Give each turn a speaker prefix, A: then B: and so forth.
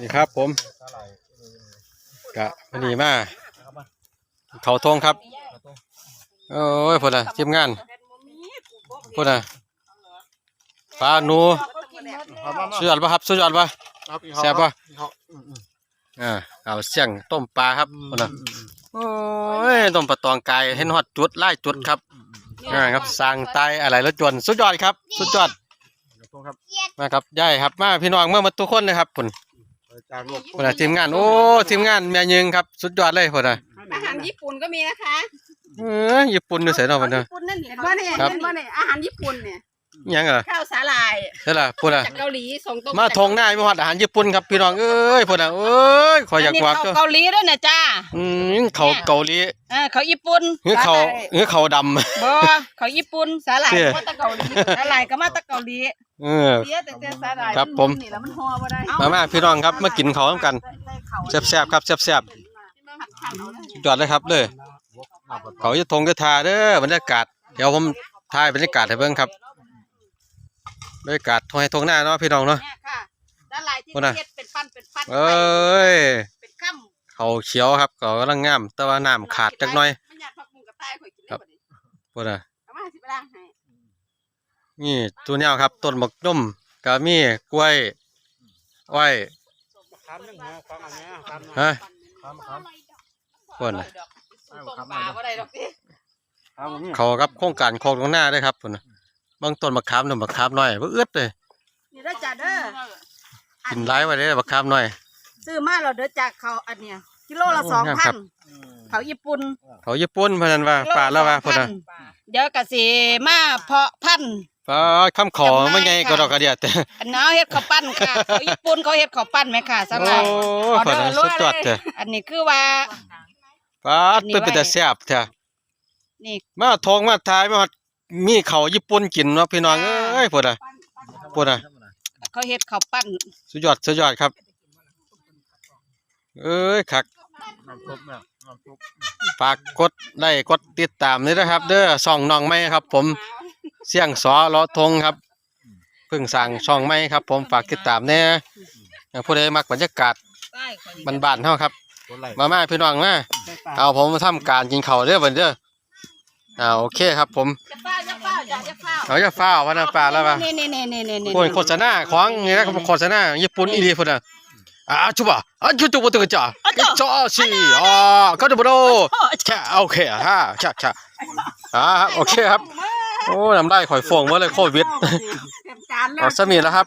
A: นี่ครับผม
B: สาหร่าย
A: กะวันนี้มาเขาทงครับโอ้ยพุ่นน่ะทีมงานพุ่นน่ะปลาหนู
B: เอามามา
A: สุดยอดปะครับสุดยอดปะ
B: เอาอีก
A: แซ่บปะ
B: อีกเอาอืมอืม
A: อ่าเอาเสียงต้มปลาครับพุ่นน่ะโอ้ยต้มปลาตองไก่เห็นฮอดจุดไล่จุดครับอ่าครับสร้างไตอะไรรถจวนสุดยอดครับ สุดยอด
B: ขอบคุณครับ
A: มาครับย่ายครับ มาพี่น้องเมื่อมาทุกคนเลยครับพุ่น
B: จากโลก
A: พุ่นน่ะทีมงาน โอ้ทีมงานแม่ยิงครับ สุดยอดเลยพุ่นน่ะ
C: อาหารญี่ปุ่นก็มีนะคะ
A: เออญี่ปุ่นอยู่ไสเนาะพุ่นน่ะ
C: ญี่ปุ่นนั่นเห็นว่าเนี่ย
A: ครับ
C: เห็นว่าเนี่ยอาหารญี่ปุ่นเนี่ย
A: อิ หยังอะ
C: ข้าวสาหร่าย
A: ใช่ล่ะพุ่นน่ะ
C: จากเกาหลีส่งตรง
A: มาทงหน้าไม่ฮอดอาหารญี่ปุ่นครับพี่น้องเอ้ยพุ่นน่ะเอ้ยขออยาก
C: นี่
A: กวาก
C: เขา
A: เจ้า
C: เกาหลีด้วยนะจ้า
A: อืมเขาเกาหลี
C: เออเขาญี่ปุ่น
A: เฮือเขาเฮือเขาดำ
C: บ่เขาญี่ปุ่นสาหร่าย
A: เจ้
C: ก็มาตะเกาหลีสาหร่ายก็มาตะเกาหลี
A: เออ
C: เสียแต่แต่สาหร่าย
A: ครับผม
C: นี่แล้วมันห่อบ่ได้
A: มามาพี่น้องครับมากินข้าวนำกัน
C: ได้เขา
A: แซ่บๆครับแซ่บ
C: หัดขันเอาเลย
A: ๆจอดเลยครับเลยเขาจะทงจะทาเด้อบรรยากาศ เดี๋ยวผมถ่ายบรรยากาศให้เบิ่งครับ บรรยากาศทงให้ทงหน้าเนาะพี่น้องเนาะ
C: เนี่ยค่ะสาหร่ายที่
A: พุ่นน่ะ
C: เฮ็ดเป็นปั้นเป็นปั้น
A: เอ้ย
C: เป็นข้าม
A: เขาเขียวครับเขากำลังงาม แต่ว่าน้ำขาดจักหน่อย
C: มันอยากพักมุงกับตายข่อยกิน
A: ครับ
C: ได้
A: พุ่นน่ะ
C: เอามาสิไปล้างให้
A: นี่ตัวแนวครับต้นบักนุ่มก็มีกล้วยอ้อย
B: คำนึงหัวฟังอันเนี้ยคำนึง
A: ฮะ
B: คำคำ
A: พุ่นน่ะ
C: ต้มปลาบ่ได้ดอกติ
B: คำนี้
A: เขาครับโครงการโคกตรงหน้าด้วยครับพุ่นน่ะเบางต้นบักขามหนึ่งบักขามน้อยบ่เอื้อดเลย
C: นี่เด้อจ้าเด้อ
A: กินหลายไว้เลยบักขามน้อย
C: ซื้อมาเราเด้อจากเขาอันเนี้ยกิโลละ
A: โอ้
C: สอง
A: งาม
C: พั
A: ครั
C: น
A: บ
C: เขาญี่ปุ่น
A: เขาญี่ปุ่นเพนนันว่าป่าแล้วว่าพุ่นน่ะ
C: เดี๋ยวกะสิมาเพาะพันธุ์
A: ป่าคำขอไม่ไงก็ดอกกระเดียดแต่
C: อันน้าเฮ็ดข้าวปั้นค่ะเขาญี่ปุ่นเขาเฮ็ดข้าวปั้นไหมค่ะส
A: โอ้
C: ลาย
A: พุ่นน่ะสุดยอดเถอะ
C: อันนี้คือว่า
A: ป้าดเพิ่นเป็นแต่แซ่บเถอะ
C: นี่
A: มาทองมาทายมาฮอด มีเขาวญี่ปุ่นกินเนาะพี่น้องเอ้ยพุ่นน่ะพุ่นน่ะ
C: เขาเฮ็ดข้าวปั้น
A: สุดยอดสุดยอดครับ เอ้ยคัก
B: น้ำซุปเนี่ยน้ำซุป
A: ฝากกดไลค์กดติดตามด้วยนะครับ เด้อช่องน้องไม้ครับ ผมเสียงสอเลาะทงครับเพิ่งสั่งช่องไม้ครับ ผมฝากติดตามแน่ผู้ใดมักบรรยากาศบ้านๆเฮาครับ
B: ตัวไหล
A: มามาพี่น้องมาเอาผมมาทำการกินข้าวเด้อบัดนี้เด้อ อ่าโอเคครับผม
C: จะเฝ้าจะเฝ้าจะจะเฝ้า
A: เอาจะฟ้าวว่าน้ำปลาแล้วป่ะ
C: นี่นี่นี่นี่นี่นี่
A: โอ้ยโฆษณาของนี่นะครับโฆษณาญี่ปุ่นอีหลีพุ่นน่ะอ่าจุบะอะจุจุบตุกจ้าจ้าสิอ่าก็จะบ่โดแค่โอเคฮะชะชะอ่าโอเคครับโอ้น้ำได้ข่อยฟองมาเลยโควิด
C: เต็มจานแล้ว
A: เอาสมีแล้วครับ